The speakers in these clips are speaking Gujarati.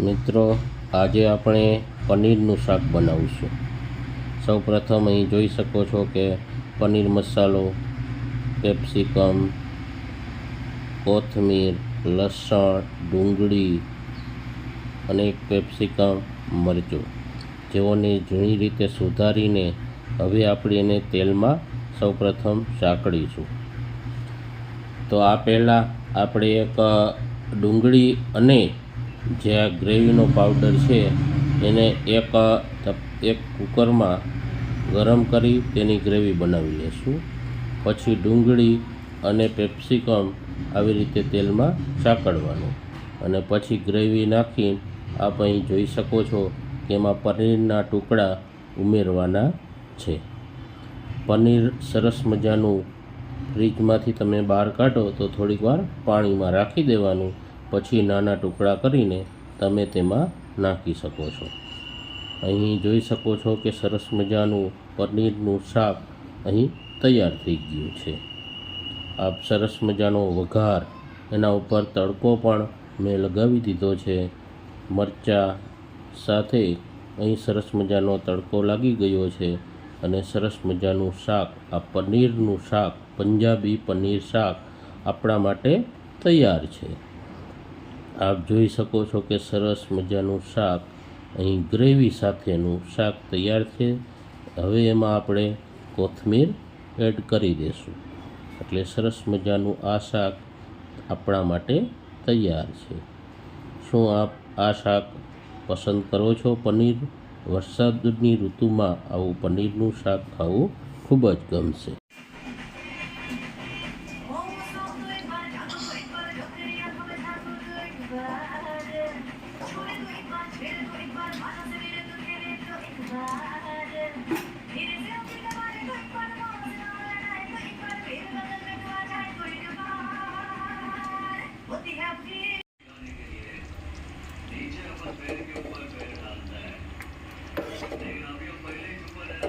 મિત્રો, આજે આપણે પનીરનું શાક બનાવીશું. સૌપ્રથમ અહીં જોઈ શકો છો કે પનીર મસાલો, કેપ્સિકમ, કોથમીર, લસણ, ડુંગળી અને કેપ્સિકમ મરચું. જેઓને ઝીણી રીતે સુધારીને હવે આપણે એને તેલમાં સૌપ્રથમ સાંકળીશું. તો આ પહેલાં આપણે એક ડુંગળી અને જે આ ગ્રેવીનો પાવડર છે, એને એક એક કુકરમાં ગરમ કરી તેની ગ્રેવી બનાવી લઈશું પછી ડુંગળી અને પેપ્સિકમ આવી રીતે તેલમાં સાંકળવાનું. અને પછી ગ્રેવી નાખી આપ અહીં જોઈ શકો છો કે એમાં પનીરના ટુકડા ઉમેરવાના છે. પનીર સરસ મજાનું ફ્રીજમાંથી તમે બહાર કાઢો તો થોડીક વાર પાણીમાં રાખી દેવાનું. પછી નાના ટુકડા કરીને તમે તેમાં નાખી શકો છો. અહીં જોઈ શકો છો કે સરસ મજાનું પનીરનું શાક અહીં તૈયાર થઈ ગયું છે. આપ સરસ મજાનો વઘાર એના ઉપર તડકો પણ મેં લગાવી દીધો છે. મરચાં સાથે અહીં સરસ મજાનો તડકો લાગી ગયો છે અને સરસ મજાનું શાક, આ પનીરનું શાક, પંજાબી પનીર શાક આપણા માટે તૈયાર છે. આપ જોઈ શકો છો કે સરસ મજાનું શાક અહીં ગ્રેવી સાથેનું શાક તૈયાર છે. હવે એમાં આપણે કોથમીર એડ કરી દઈશું એટલે સરસ મજાનું આ શાક આપણા માટે તૈયાર છે. શું આપ આ શાક પસંદ કરો છો? પનીર? વરસાદની ઋતુમાં આવું પનીરનું શાક ખાવું ખૂબ જ ગમશે. हाय हाय हाय हाय बड़ा सच सच के जा रहे हो क्यों चलने जा रहे हो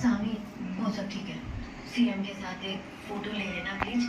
सामी वो सब ठीक है। सीएम के साथ एक फ़ोटो ले लेना प्लीज़